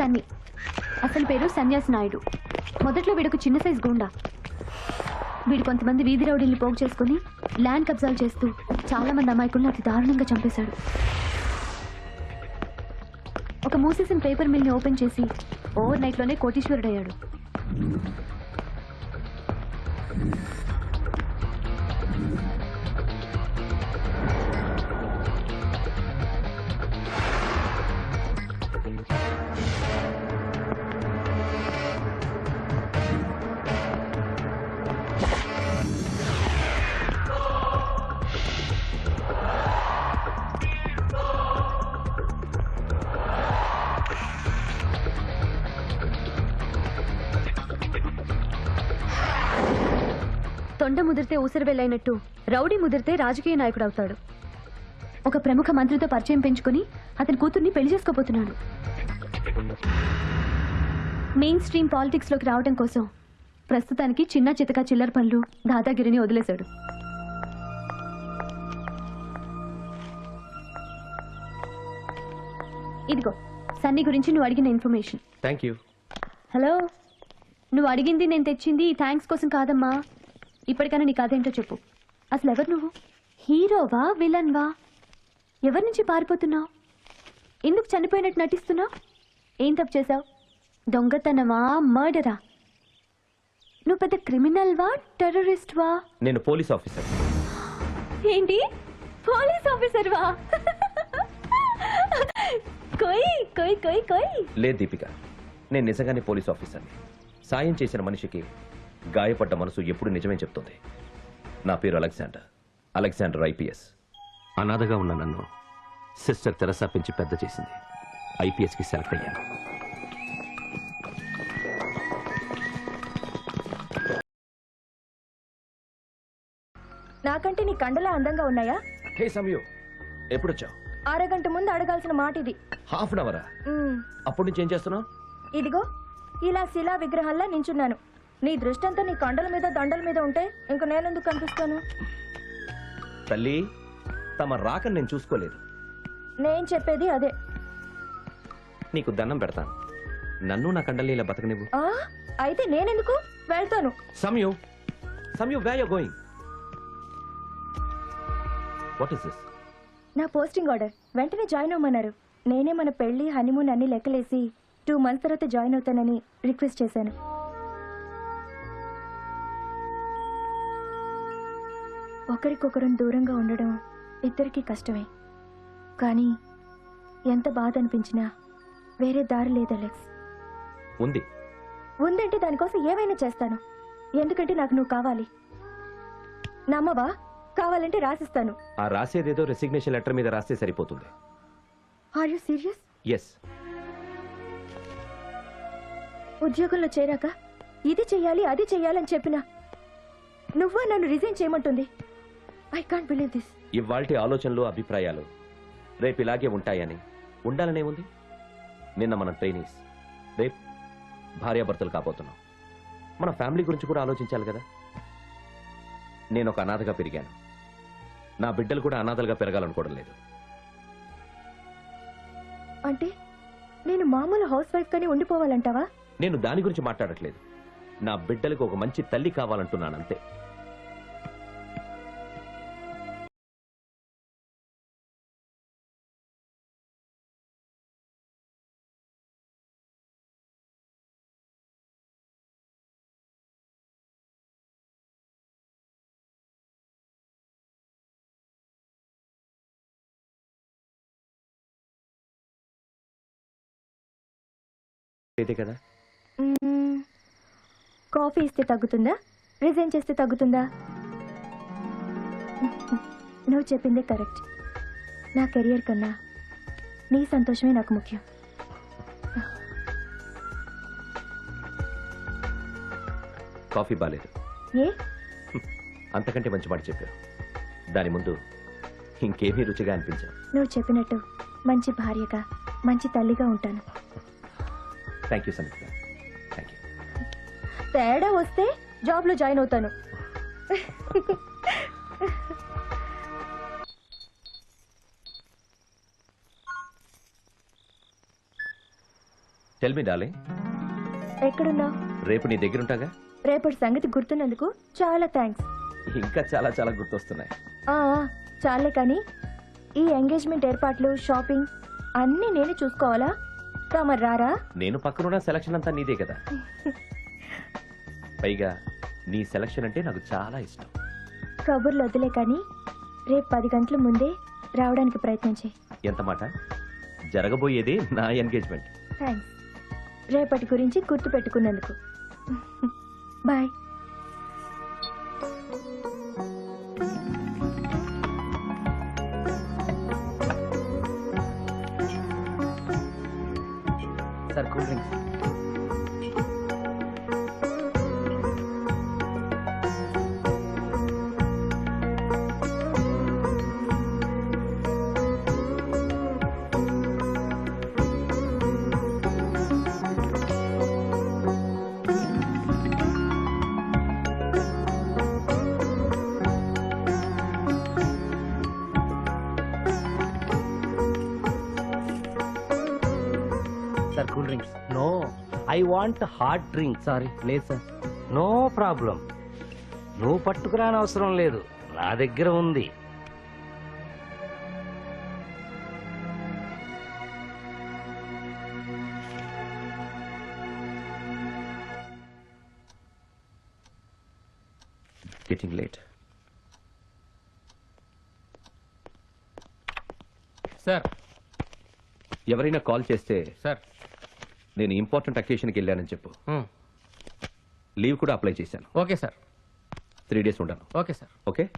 సన్నీ. అసలు పేరు సన్యాసి నాయుడు. మొదట్లో వీడొక చిన్న సైజ్ గుండా. వీడు కొంతమంది వీధి రౌడీల్ని పోగు చేసుకుని ల్యాండ్ కబ్జాలు చేస్తూ చాలా మంది అమాయకులను అతి దారుణంగా చంపేశాడు. ఒక మూసేసిన పేపర్ మిల్ని ఓపెన్ చేసి ఓవర్ నైట్లోనే కోటీశ్వరుడయ్యాడు. తొండ ముదిరితే ఊసరి వెళ్ళైనట్టు రౌడీ ముదిరితే రాజకీయ నాయకుడు అవుతాడు. ఒక ప్రముఖ మంత్రితో పరిచయం పెంచుకుని అతని కూతుర్ని పెళ్ళి చేసుకోబోతున్నాడు. మెయిన్ స్ట్రీమ్ పాలిటిక్స్లోకి రావడం కోసం ప్రస్తుతానికి చిన్న చితక చిల్లర పనులు దాదాగిరిని వదిలేశాడు. ఇదిగో సన్నీ గురించి నువ్వు అడిగిన ఇన్ఫర్మేషన్. థ్యాంక్ యూ హలో నువ్వు అడిగింది నేను తెచ్చింది థ్యాంక్స్ కోసం కాదమ్మా. ఇప్పటికైనా నీ కథ ఏంటో చెప్పు. అసలు ఎవరు నువ్వు? హీరోవా విలన్వా? ఎవరి నుంచి పారిపోతున్నావు? ఎందుకు చనిపోయినట్టు నటిస్తున్నావు? ఏం తప్పు చేసావు దొంగతనమా మర్డరా? నువ్వు పెద్ద క్రిమినల్ వా టెర్రరిస్ట్ వా నేను పోలీస్ ఆఫీసర్. ఏంటి? పోలీస్ ఆఫీసర్ వా కొయ్ కొయ్ కొయ్ కొయ్. లేదు దీపిక. నేను నిజంగానే పోలీస్ ఆఫీసర్ని. సాయం చేసిన మనిషికి గాయపడ్డ మనసు ఎప్పుడు నిజమే చెప్తుంది. నా పేరు అలెగ్జాండర్. Alexander IPS. అనాథగా ఉన్న నన్ను సిస్టర్ తెరసా పెంచి పెద్ద చేసింది. ఐపీఎస్కి సెలెక్ట్ అయ్యాను. నాకంటే నీ కండలా అందంగా ఉన్నాయా? హే సమయు ఎప్పుడొచ్చావు? అరగంట ముందు అడగాల్సిన మాట ఇది. హాఫ్ అన్ అవరా. అప్పటి నుంచి ఏం చేస్తున్నావు? ఇదిగో ఇలా శిలా విగ్రహంలా నించున్నాను. నీ దృష్టంతా నీ కొండల మీద దండల మీద ఉంటే ఇంక నేనెందుకు కనిపిస్తాను? తల్లి తమ రాకని నేను చూసుకోలేదు. నేను చెప్పేది అదే. నీకు దండం పెడతాను. నన్ను నా కండల్ని ఇలా బతకనివ్వు. ఆ? అయితే నేనెందుకు? వెళ్తాను. సమయు సమయు where going what is this నా పోస్టింగ్ ఆర్డర్. వెంటనే జాయిన్ అవ్వమన్నారు. నేనే మన పెళ్ళి హనీమూన్ అన్ని లెక్కలేసి టూ మంత్స్ తర్వాత జాయిన్ అవుతానని రిక్వెస్ట్ చేశాను. ఒకరికొకరం దూరంగా ఉండడం ఇద్దరికీ కష్టమే. కానీ ఎంత బాధ అనిపించినా వేరే దారి లేదు అలెక్స్. ఉంది. ఉందంటే దానికోసం ఏమైనా చేస్తాను. ఎందుకంటే నాకు నువ్వు కావాలి. నమ్మవా కావాలంటే రాసిస్తాను. ఆ రాసేదేదో రెసిగ్నేషన్ లెటర్ మీద రాస్తే సరిపోతుంది. ఆర్ యూ సీరియస్ ఎస్ ఉద్యోగంలో చేరాక ఇది చెయ్యాలి అది చెయ్యాలని చెప్పినా నువ్వా నన్ను రిజైన్ చేయమంటుంది? ఐ కాంట్ బిలీవ్ దిస్ ఇవాల్టి ఆలోచనలు అభిప్రాయాలు రేపు ఇలాగే ఉంటాయని ఉండాలనే ఉంది. నిన్న మన ట్రైనీస్ రేపు భార్యాభర్తలు కాబోతున్నాం. మన ఫ్యామిలీ గురించి కూడా ఆలోచించాలి కదా. నేను ఒక అనాథగా పెరిగాను. నా బిడ్డలు కూడా అనాథలుగా పెరగాలనుకోవడం లేదు. అంటే నేను మామూలు హౌస్ వైఫ్ గానే ఉండిపోవాలంటావా? నేను దాని గురించి మాట్లాడట్లేదు. నా బిడ్డలకు ఒక మంచి తల్లి కావాలంటున్నాను ఇదే కదా. కాఫీ ఇస్తే తగ్గుతుందా? రిజైన్ చేస్తే తగ్గుతుందా? నువ్వు చెప్పిందే కరెక్ట్. నా కెరియర్ కన్నా నీ సంతోషమే నాకు ముఖ్యం. కాఫీ బాలేదు. ఏ? అంతకంటే మంచి మాట చెప్పారు దాని ముందు ఇంకేమీ రుచిగా అనిపించావు. నువ్వు చెప్పినట్టు మంచి భార్యగా మంచి తల్లిగా ఉంటాను. Thank you Sangeetha thank you తేడా వస్తే జాబ్లో జాయిన్ అవుతాను. టెల్ మీ డార్లింగ్ ఎక్కడున్నావు రేపు నీ దగ్గర ఉంటాగా రేపటి సంగతి గుర్తున్నందుకు చాలా థ్యాంక్స్ ఇంకా చాలా చాలా గుర్తొస్తున్నాయి. ఆ, చాలే కానీ ఈ ఎంగేజ్మెంట్ ఏర్పాట్లు షాపింగ్ అన్నీ నేనే చూసుకోవాలా? తమరు రారా? నేను పక్కనున్న సెలక్షన్ అంతా నీదే కదా. పైగా నీ సెలక్షన్ అంటే నాకు చాలా ఇష్టం. కబుర్లు వదిలే కానీ రేపు పది గంటల ముందే రావడానికి ప్రయత్నం చేయి. ఎంత మాట? జరగబోయేది నా ఎంగేజ్మెంట్ థ్యాంక్స్ రేపటి గురించి గుర్తు పెట్టుకున్నందుకు bye sir cool drinks I want hot drink sorry లేదు సార్. నో ప్రాబ్లం నువ్వు పట్టుకురాని అవసరం లేదు. నా దగ్గర ఉంది. గెటింగ్ లేట్ సార్ ఎవరైనా కాల్ చేస్తే సార్ నేను ఇంపార్టెంట్ అకేషన్కి వెళ్ళానని చెప్పు. లీవ్ కూడా అప్లై చేశాను. Okay sir. త్రీ డేస్ ఉండాను ఓకే సార్. ఓకే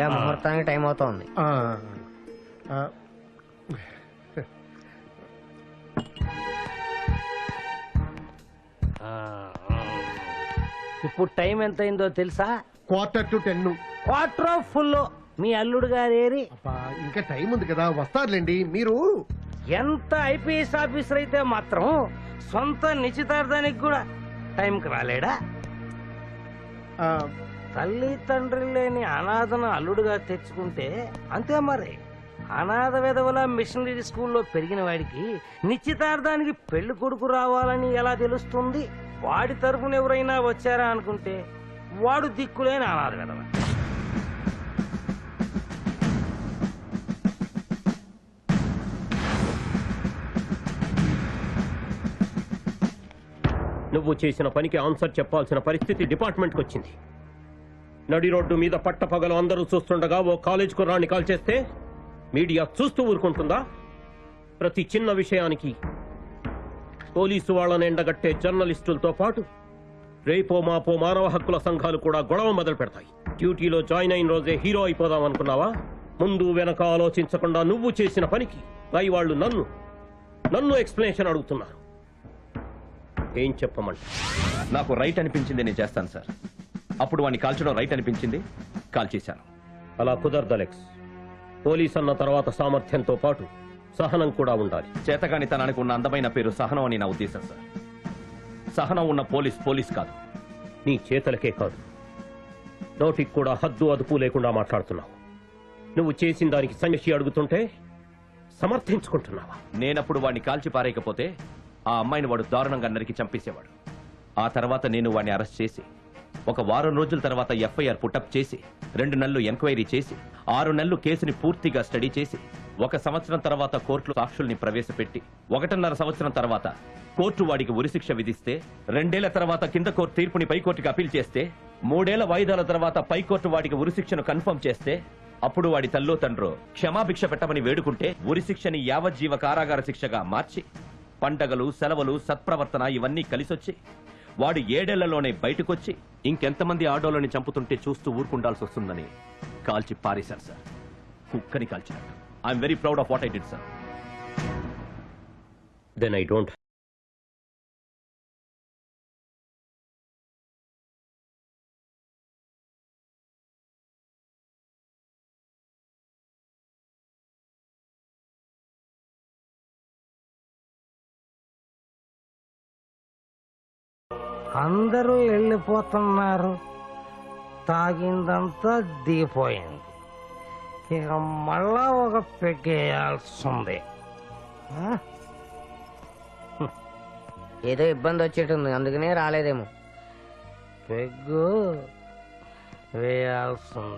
అయ్యా ముహూర్తానికి టైం అవుతోంది. ఆ, ఆ. ఇప్పుడు టైం ఎంత అయిందో తెలుసా? Quarter to ten quarter of full. మీ అల్లుడు గారు ఏరి? అబ్బా ఇంకా టైం ఉంది కదా వస్తారులేండి. మీరు? ఎంత ఐపీఎస్ ఆఫీసర్ అయితే మాత్రం సొంత నిశ్చితార్థానికి కూడా టైంకి రాలేడా? ఆ, తల్లి తండ్రి లేని అనాథను అల్లుడుగా తెచ్చుకుంటే అంతే మరి. అనాథ విధవల మిషనరీ స్కూల్లో పెరిగిన వాడికి నిశ్చితార్థానికి పెళ్ళి కొడుకు రావాలని ఎలా తెలుస్తుంది? వాడి తరఫున ఎవరైనా వచ్చారా అనుకుంటే వాడు దిక్కులేని అనాథ విధవ. నువ్వు చేసిన పనికి ఆన్సర్ చెప్పాల్సిన పరిస్థితి డిపార్ట్మెంట్కి వచ్చింది. నడి రోడ్డు మీద పట్టపగలు అందరూ చూస్తుండగా ఓ కాలేజ్ కుర్రాన్ని కాల్ చేస్తే మీడియా చూస్తూ ఊరుకుంటుందా? ప్రతి చిన్న విషయానికి పోలీసు వాళ్ళని ఎండగట్టే జర్నలిస్టులతో పాటు రేపో మాపో మానవ హక్కుల సంఘాలు కూడా గొడవ మొదలు పెడతాయి. డ్యూటీలో జాయిన్ అయిన రోజే హీరో అయిపోదాం అనుకున్నావా? ముందు వెనక ఆలోచించకుండా నువ్వు చేసిన పనికి పై వాళ్ళు నన్ను నన్ను ఎక్స్ప్లెనేషన్ అడుగుతున్నారు. ఏం చెప్పమంట నాకు రైట్ అనిపించింది నేను చేస్తాను సార్. అప్పుడు వాడిని కాల్చడం రైట్ అనిపించింది. కాల్ చేశాను. అలా కుదరదు అలెక్స్. పోలీస్ అన్న తర్వాత సామర్థ్యంతో పాటు సహనం కూడా ఉండాలి. చేతగానితనానికి ఉన్న అందమైన పేరు సహనం అని నా ఉద్దేశం సార్. సహనం ఉన్న పోలీస్ పోలీస్ కాదు. నీ చేతలకే కాదు. నోటికి కూడా హద్దు అదుపు లేకుండా మాట్లాడుతున్నావు. నువ్వు చేసిన దానికి సంగతి అడుగుతుంటే సమర్థించుకుంటున్నావా? నేనప్పుడు వాడిని కాల్చి పారేయకపోతే ఆ అమ్మాయిని వాడు దారుణంగా నరికి చంపేసేవాడు. ఆ తర్వాత నేను వాడిని అరెస్ట్ చేసి ఒక వారం రోజుల తర్వాత ఎఫ్ఐఆర్ పుట్టప్ చేసి రెండు నెలలు ఎంక్వైరీ చేసి ఆరు నెలలు కేసుని పూర్తిగా స్టడీ చేసి ఒక సంవత్సరం తర్వాత కోర్టులో సాక్షుల్ని ప్రవేశపెట్టి ఒకటిన్నర సంవత్సరం తర్వాత కోర్టు వాడికి ఉరిశిక్ష విధిస్తే రెండేళ్ళ తర్వాత కింద కోర్టు తీర్పుని పైకోర్టుకి అపీల్ చేస్తే మూడేళ్ళ వాయిదాల తర్వాత పైకోర్టు వాడికి ఉరిశిక్షను కన్ఫర్మ్ చేస్తే అప్పుడు వాడి తల్లో తండ్రో క్షమాభిక్ష పెట్టమని వేడుకుంటే ఉరిశిక్షని యావజ్జీవ కారాగార శిక్షగా మార్చి పండగలు సెలవులు సత్ప్రవర్తన ఇవన్నీ కలిసొచ్చి వాడు ఏడేళ్ళలోనే బయటకొచ్చి ఇంకెంతమంది ఆడోళ్ళని చంపుతుంటే చూస్తూ ఊరుకుండాల్సి వస్తుందని కాల్చి పారేశారు సార్. కుక్కని కాల్చినట్టు. I'm very proud of what I did sir then I don't అందరూ వెళ్ళిపోతున్నారు. తాగిందంతా దిగిపోయింది. ఇక మళ్ళా ఒక పెగ్గేయాల్సి ఉంది ఆ? ఏదో ఇబ్బంది వచ్చేటుంది అందుకనే రాలేదేమో. పెగ్గు వేయాల్సి ఉంది